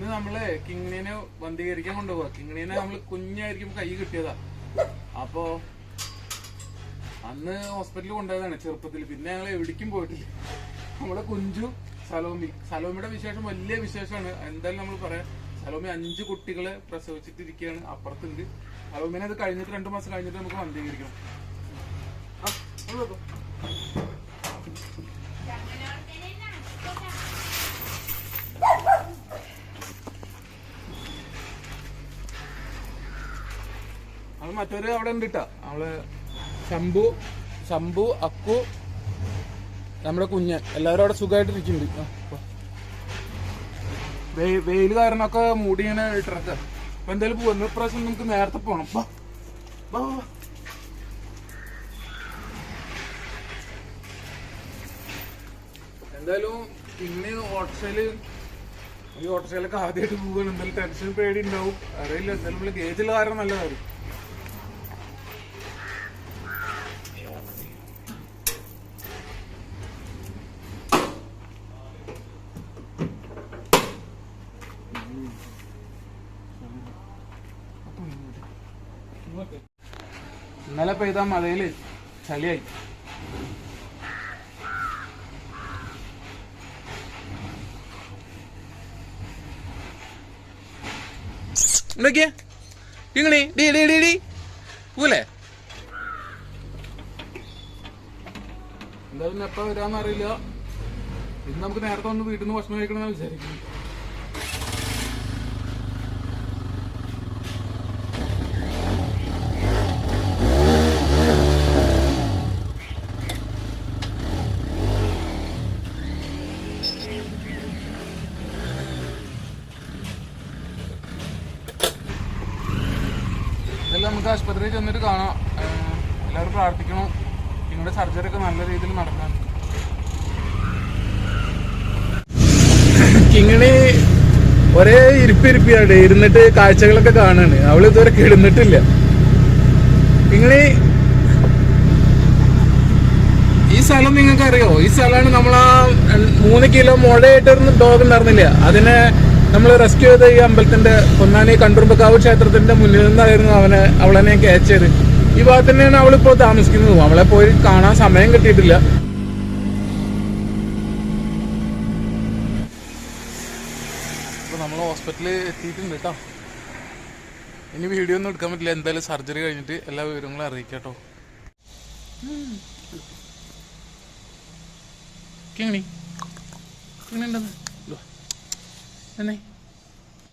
അന്ന് നമ്മൾ കിങ്ങിനെ വന്ധീകരിക്കാൻ കൊണ്ടുപോവാ. കിങ്ങിനെ നമ്മൾ കുഞ്ഞായിരിക്കും കൈ കിട്ടിയതാ. അപ്പോ അന്ന് ഹോസ്പിറ്റലിൽ കൊണ്ടുപോയതാണ് ചെറുപ്പത്തിൽ പിന്നെ ഞങ്ങൾ എവിടേക്കും പോയിട്ടില്ല. നമ്മളെ കുഞ്ചു സലോമി. സലോമിയുടെ വിശേഷം വലിയ വിശേഷമാണ്. എന്തായാലും നമ്മൾ പറയാം സലോമി അഞ്ച് കുട്ടികളെ പ്രസവിച്ചിട്ടിരിക്കുകയാണ് അപ്പുറത്തുണ്ട്. സലോമിനെ അത് കഴിഞ്ഞിട്ട് രണ്ടു മാസം കഴിഞ്ഞിട്ട് നമുക്ക് വന്ധീകരിക്കണം അത് മറ്റൊരു അവിടെ ഉണ്ട് കേട്ടോ നമ്മൾ ശംഭു ശംഭു അക്കു നമ്മുടെ കുഞ്ഞ് എല്ലാവരും അവിടെ സുഖമായിട്ട് ഇരിക്കുന്നുണ്ട് വെയിൽ കാരണമൊക്കെ മൂടി ഇങ്ങനെ ഇട്ടിറക്ക. അപ്പൊ എന്തായാലും പോവാ. പ്രാവശ്യം നമുക്ക് നേരത്തെ പോകണം. എന്തായാലും ഇന്ന് ഓട്ടോയിൽ ഈ ഓട്ടോയിലൊക്കെ ആദ്യമായിട്ട് പോവുകയാണ് എന്തായാലും ടെൻഷൻ പേടി ഉണ്ടാവും. അറിയില്ല. എന്തായാലും നമ്മൾ ഗേജിൽ കാരണം നല്ല ഇന്നലെ പെയ്ത മഴയിൽ ചളിയായി. എന്തൊക്കെയാ? ഇങ്ങനെ ഡി ഡി ഡി ഡി. പൂലേ എന്തായാലും എപ്പോ വരാന്നറിയില്ല ഇന്ന് നമുക്ക് നേരത്തെ ഒന്ന് വീട്ടിൽ നിന്ന് ഭക്ഷണം കഴിക്കണമെന്ന് വിചാരിക്കുന്നു. ഇതെല്ലാം നമുക്ക് ആശുപത്രിയിൽ ചെന്നിട്ട് കാണാം. എല്ലാവരും പ്രാർത്ഥിക്കണം. നിങ്ങളുടെ സർജറി ഒക്കെ നല്ല രീതിയിൽ നടക്കാൻ. കിങ്ങിണി ഒരേ ഇരിപ്പിരിപ്പിയാണ് ഇരുന്നിട്ട് കാഴ്ചകളൊക്കെ കാണാണ്. അവൾ ഇതുവരെ കിടന്നിട്ടില്ല. കിങ്ങിണി ഈ സ്ഥലം നിങ്ങൾക്ക് അറിയോ ഈ സ്ഥലമാണ് നമ്മൾ ആ മൂന്ന് കിലോ മുഴയായിട്ടൊരു ഡോഗ് ഉണ്ടായിരുന്നില്ല. അതിനെ നമ്മൾ റെസ്ക്യൂ ചെയ്ത ഈ അമ്പലത്തിന്റെ പൊന്നാനി കണ്ടുറുമ്പക്കാവ് ക്ഷേത്രത്തിന്റെ മുന്നിൽ നിന്നായിരുന്നു അവനെ അവളെന്നെ ക്യാച്ച് ചെയ്ത് ഈ ഭാഗത്ത് തന്നെയാണ് അവളിപ്പോ താമസിക്കുന്നത്. അവളെ പോയി കാണാൻ സമയം കിട്ടിയിട്ടില്ല. നമ്മൾ ഹോസ്പിറ്റലിൽ എത്തിയിട്ടുണ്ട് കേട്ടോ ഇനി വീഡിയോ ഒന്നും എടുക്കാൻ പറ്റില്ല. എന്തായാലും സർജറി കഴിഞ്ഞിട്ട് എല്ലാ വിവരങ്ങളും അറിയിക്കാം കേട്ടോ കിങ്ങണി കിങ്ങണി Nene.